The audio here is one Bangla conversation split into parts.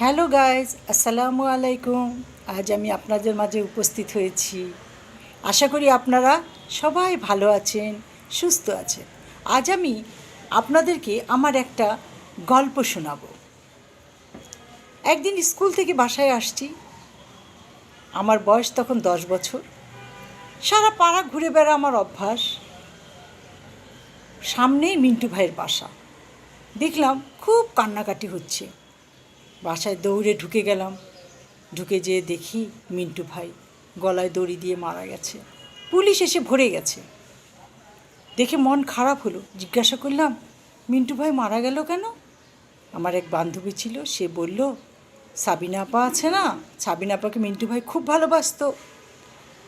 হ্যালো গাইজ আসসালামু আলাইকুম। আজ আমি আপনাদের মাঝে উপস্থিত হয়েছি। আশা করি আপনারা সবাই ভালো আছেন, সুস্থ আছেন। আজ আমি আপনাদেরকে আমার একটা গল্প শোনাবো। একদিন স্কুল থেকে বাসায় আসছি। আমার বয়স তখন দশ বছর। সারা পাড়া ঘুরে বেড়া আমার অভ্যাস। সামনেই মিন্টু ভাইয়ের বাসা। দেখলাম খুব কান্নাকাটি হচ্ছে। বাসায় দৌড়ে ঢুকে গেলাম। ঢুকে যেয়ে দেখি মিন্টু ভাই গলায় দড়ি দিয়ে মারা গেছে। পুলিশ এসে ভরে গেছে। দেখে মন খারাপ হলো। জিজ্ঞাসা করলাম, মিন্টু ভাই মারা গেল কেন? আমার এক বান্ধবী ছিল, সে বলল, সাবিনা আপা আছে না? সাবিনা আপাকে মিন্টু ভাই খুব ভালোবাসতো।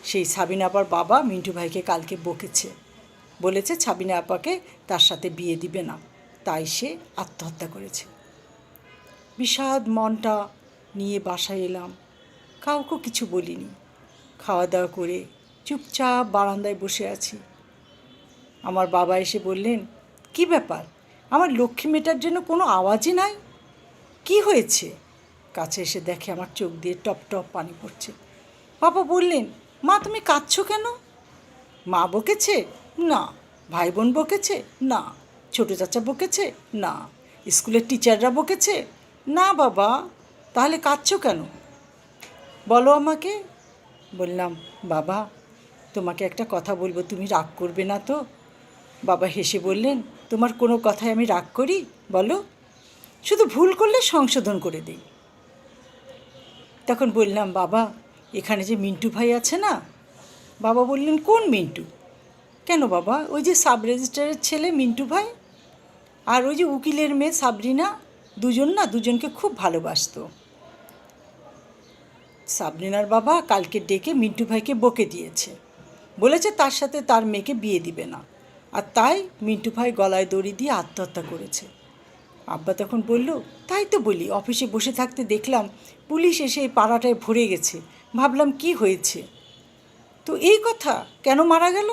সেই সাবিনা আপার বাবা মিন্টু ভাইকে কালকে বকেছে। বলেছে, সাবিনা আপাকে তার সাথে বিয়ে দিবে না। তাই সে আত্মহত্যা করেছে। বিষাদ মনটা নিয়ে বাসায় এলাম। কাউকে কিছু বলিনি। খাওয়া দাওয়া করে চুপচাপ বারান্দায় বসে আছি। আমার বাবা এসে বললেন, কি ব্যাপার? আমার লক্ষ্মী মেটার জন্য কোনো আওয়াজই নাই। কি হয়েছে? কাছে এসে দেখে আমার চোখ দিয়ে টপ টপ পানি পড়ছে। বাবা বললেন, মা, তুমি কাঁদছো কেন? মা বকেছে? না। ভাই বোন বকেছে? না। ছোটো চাচা বকেছে? না। স্কুলের টিচাররা বকেছে? না বাবা, তাহলে কাঁদছো কেন? বলো আমাকে। বললাম, বাবা, তোমাকে একটা কথা বলব, তুমি রাগ করবে না তো? বাবা হেসে বললেন, তোমার কোনো কথায় আমি রাগ করি? বলো। শুধু ভুল করলে সংশোধন করে দিই। তখন বললাম, বাবা, এখানে যে মিন্টু ভাই আছে না? বাবা বললেন, কোন মিন্টু? কেন বাবা, ওই যে সাব রেজিস্ট্রারের ছেলে মিন্টু ভাই, আর ওই যে উকিলের মেয়ে সাবরিনা। দুজন না দুজনকে খুব ভালোবাসতো। সাবরিনার বাবা কালকে ডেকে মিন্টু ভাইকে বকে দিয়েছে। বলেছে তার সাথে তার মেয়েকে বিয়ে দিবে না। আর তাই মিন্টু ভাই গলায় দড়ি দিয়ে আত্মহত্যা করেছে। আব্বা তখন বলল, তাই তো বলি, অফিসে বসে থাকতে দেখলাম পুলিশ এসে এই পাড়াটায় ভরে গেছে। ভাবলাম কি হয়েছে? তো এই কথা কেন মারা গেল?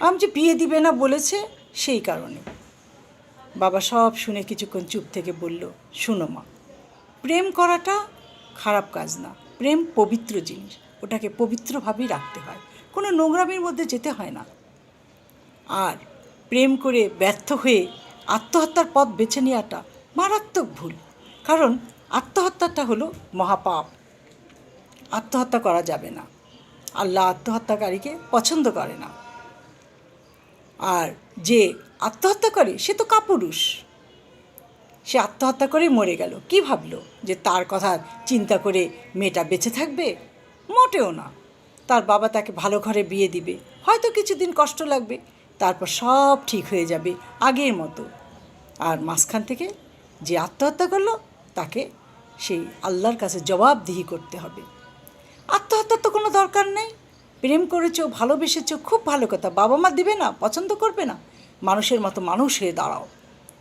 আমি যে বিয়ে দিবে না বলেছে সেই কারণে। বাবা সব শুনে কিছুক্ষণ চুপ থেকে বলল, শুনো মা, প্রেম করাটা খারাপ কাজ না। প্রেম পবিত্র জিনিস। ওটাকে পবিত্রভাবেই রাখতে হয়। কোনো নোংরামির মধ্যে যেতে হয় না। আর প্রেম করে ব্যর্থ হয়ে আত্মহত্যার পথ বেছে নেওয়াটা মারাত্মক ভুল। কারণ আত্মহত্যাটা হলো মহাপাপ। আত্মহত্যা করা যাবে না। আল্লাহ আত্মহত্যাকারীকে পছন্দ করে না। আর যে আত্মহত্যা করে, সে তো কাপুরুষ। সে আত্মহত্যা করে মরে গেল। কি ভাবলো? যে তার কথা চিন্তা করে মেয়েটা বেঁচে থাকবে? মোটেও না। তার বাবা তাকে ভালো ঘরে বিয়ে দিবে। হয়তো কিছুদিন কষ্ট লাগবে। তারপর সব ঠিক হয়ে যাবে আগের মতো। আর মাঝখান থেকে যে আত্মহত্যা করল, তাকে সেই আল্লাহর কাছে জবাবদিহি করতে হবে। আত্মহত্যার তো কোনো দরকার নেই। প্রেম করেছ, ভালোবেসেছো, খুব ভালো কথা। বাবা মা দিবে না, পছন্দ করবে না। মানুষের মতো মানুষ হয়ে দাঁড়াও।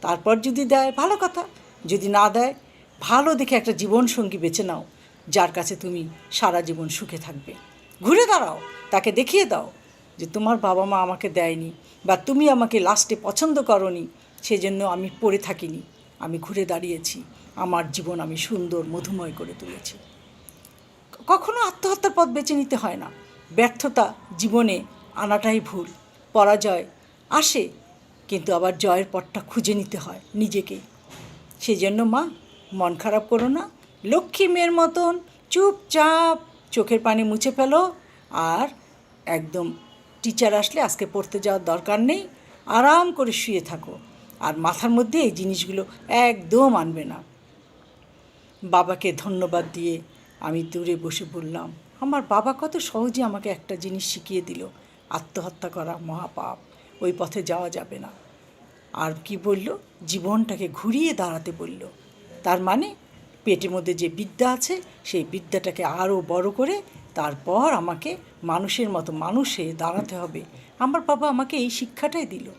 তারপর যদি দেয়, ভালো কথা। যদি না দেয়, ভালো দেখে একটা জীবনসঙ্গী বেছে নাও, যার কাছে তুমি সারা জীবন সুখে থাকবে। ঘুরে দাঁড়াও, তাকে দেখিয়ে দাও যে তোমার বাবা মা আমাকে দেয়নি বা তুমি আমাকে লাস্টে পছন্দ করনি, সেজন্য আমি পড়ে থাকিনি। আমি ঘুরে দাঁড়িয়েছি। আমার জীবন আমি সুন্দর, মধুময় করে তুলেছি। কখনো আত্মহত্যার পথ বেছে নিতে হয় না। ব্যর্থতা জীবনে আনাটাই ভুল, পরাজয় আসে, কিন্তু আবার জয়ের পথটা খুঁজে নিতে হয় নিজেকে। সেই জন্য মা, মন খারাপ করো না, লক্ষ্মী মেয়ের মতন চুপচাপ চোখের পানি মুছে ফেলো আর একদম টিচার আসলে আজকে পড়তে যাওয়ার দরকার নেই, আরাম করে শুয়ে থাকো আর মাথার মধ্যে এই জিনিসগুলো একদম আনবে না। বাবাকে ধন্যবাদ দিয়ে আমি দূরে বসে বললাম আমার বাবা কত সহজে আমাকে একটা জিনিস শিখিয়ে দিল, আত্মহত্যা করা মহাপাপ, ওই পথে যাওয়া যাবে না। আর কি বলল? জীবনটাকে ঘুরিয়ে দাঁড়াতে বলল। তার মানে পেটের মধ্যে যে বিদ্যা আছে, সেই বিদ্যাটাকে আরও বড় করে তারপর আমাকে মানুষের মতো মানুষে দাঁড়াতে হবে। আমার বাবা আমাকে এই শিক্ষাটাই দিল।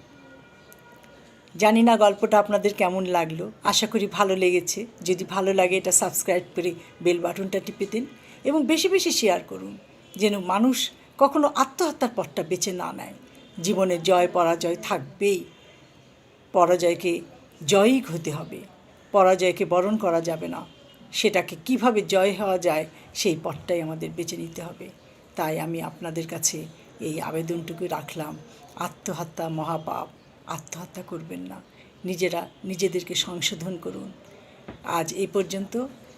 জানি না গল্পটা আপনাদের কেমন লাগল। আশা করি ভালো লেগেছে। যদি ভালো লাগে এটা সাবস্ক্রাইব করে বেল বাটনটা টিপে দিন। এবং বেশি বেশি শেয়ার করুন, যেন মানুষ কখনো আত্মহত্যার পথটা বেছে না নেয়। জীবনে জয়, পরাজয় থাকবেই। পরাজয়কে জয়ই হতে হবে। পরাজয়কে বরণ করা যাবে না। সেটাকে কীভাবে জয় হওয়া যায়, সেই পথটাই আমাদের বেছে নিতে হবে। তাই আমি আপনাদের কাছে এই আবেদনটুকু রাখলাম। আত্মহত্যা মহাপাপ, আত্মহত্যা করবেন না। নিজেরা নিজেদেরকে সংশোধন করুন। আজ এই পর্যন্ত।